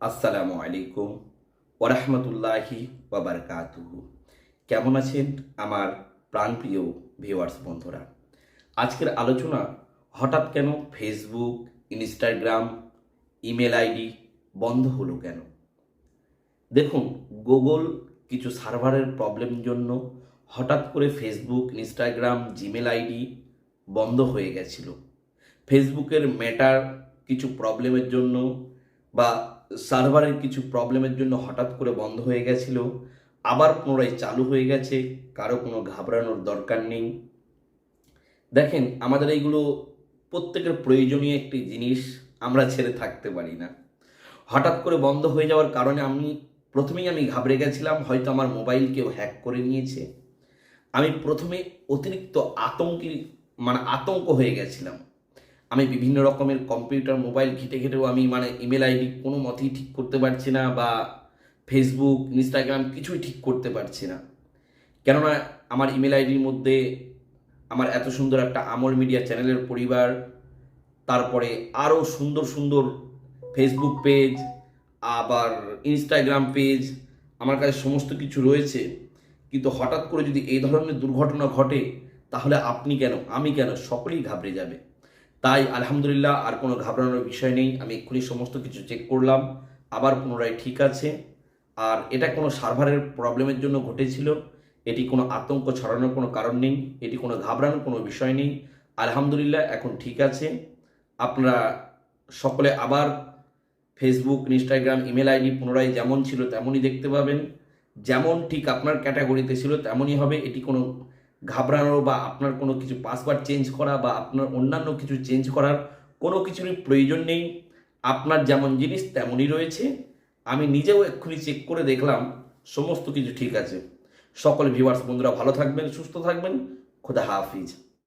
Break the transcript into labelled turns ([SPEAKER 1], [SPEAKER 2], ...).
[SPEAKER 1] আসসালামু আলাইকুম ওরহমতুল্লাহি ওবরকাতুহু কেমন আছেন আমার প্রাণপ্রিয় ভিউয়ার্স বন্ধুরা? আজকের আলোচনা, হঠাৎ কেন ফেসবুক, ইনস্টাগ্রাম, ইমেল আইডি বন্ধ হলো কেন? দেখুন, গুগল কিছু সার্ভারের প্রবলেম জন্য হঠাৎ করে ফেসবুক, ইনস্টাগ্রাম, জিমেল আইডি বন্ধ হয়ে গেছিল। ফেসবুকের মেটার কিছু প্রবলেমের জন্য বা সার্ভারের কিছু প্রবলেমের জন্য হঠাৎ করে বন্ধ হয়ে গেছিল, আবার পুনরায় চালু হয়ে গেছে, কারও কোনো ঘাবড়ানোর দরকার নেই। দেখেন, আমাদের এইগুলো প্রত্যেকের প্রয়োজনীয় একটি জিনিস, আমরা ছেড়ে থাকতে পারি না। হঠাৎ করে বন্ধ হয়ে যাওয়ার কারণে আমি প্রথমেই আমি ঘাবড়ে গেছিলাম, হয়তো আমার মোবাইল কেউ হ্যাক করে নিয়েছে। আমি প্রথমে অতিরিক্ত আতঙ্কি মানে আতঙ্ক হয়ে গেছিলাম। আমি বিভিন্ন রকমের কম্পিউটার মোবাইল ঘেটে ঘেটেও আমি মানে ইমেল আইডি কোনো মতেই ঠিক করতে পারছি না বা ফেসবুক ইনস্টাগ্রাম কিছুই ঠিক করতে পারছি না। কেননা আমার ইমেল আইডির মধ্যে আমার এত সুন্দর একটা আমল মিডিয়া চ্যানেলের পরিবার, তারপরে আরও সুন্দর সুন্দর ফেসবুক পেজ আবার ইনস্টাগ্রাম পেজ আমার কাছে সমস্ত কিছু রয়েছে। কিন্তু হঠাৎ করে যদি এই ধরনের দুর্ঘটনা ঘটে, তাহলে আপনি কেন, আমি কেন, সকলেই ঘাবড়ে যাবে। তাই আলহামদুলিল্লাহ আর কোনো ঘাবড়ানোর বিষয় নেই। আমি এক্ষুনি সমস্ত কিছু চেক করলাম, আবার পুনরায় ঠিক আছে। আর এটা কোনো সার্ভারের প্রবলেমের জন্য ঘটেছিল। এটি কোনো আতঙ্ক ছড়ানোর কোনো কারণ নেই। এটি কোনো ঘাবড়ানোর কোনো বিষয় নেই। আলহামদুলিল্লাহ, এখন ঠিক আছে। আপনারা সকলে আবার ফেসবুক ইনস্টাগ্রাম ইমেল আইডি পুনরায় যেমন ছিল তেমনই দেখতে পাবেন। যেমন ঠিক আপনার ক্যাটাগরিতে ছিল, তেমনই হবে। এটি কোনো ঘাবড়ানো বা আপনার কোনো কিছু পাসওয়ার্ড চেঞ্জ করা বা আপনার অন্যান্য কিছু চেঞ্জ করার কোনো কিছুরই প্রয়োজন নেই। আপনার যেমন জিনিস তেমনই রয়েছে। আমি নিজেও এক্ষুনি চেক করে দেখলাম, সমস্ত কিছু ঠিক আছে। সকল ভিউয়ার্স বন্ধুরা ভালো থাকবেন, সুস্থ থাকবেন। খোদা হাফিজ।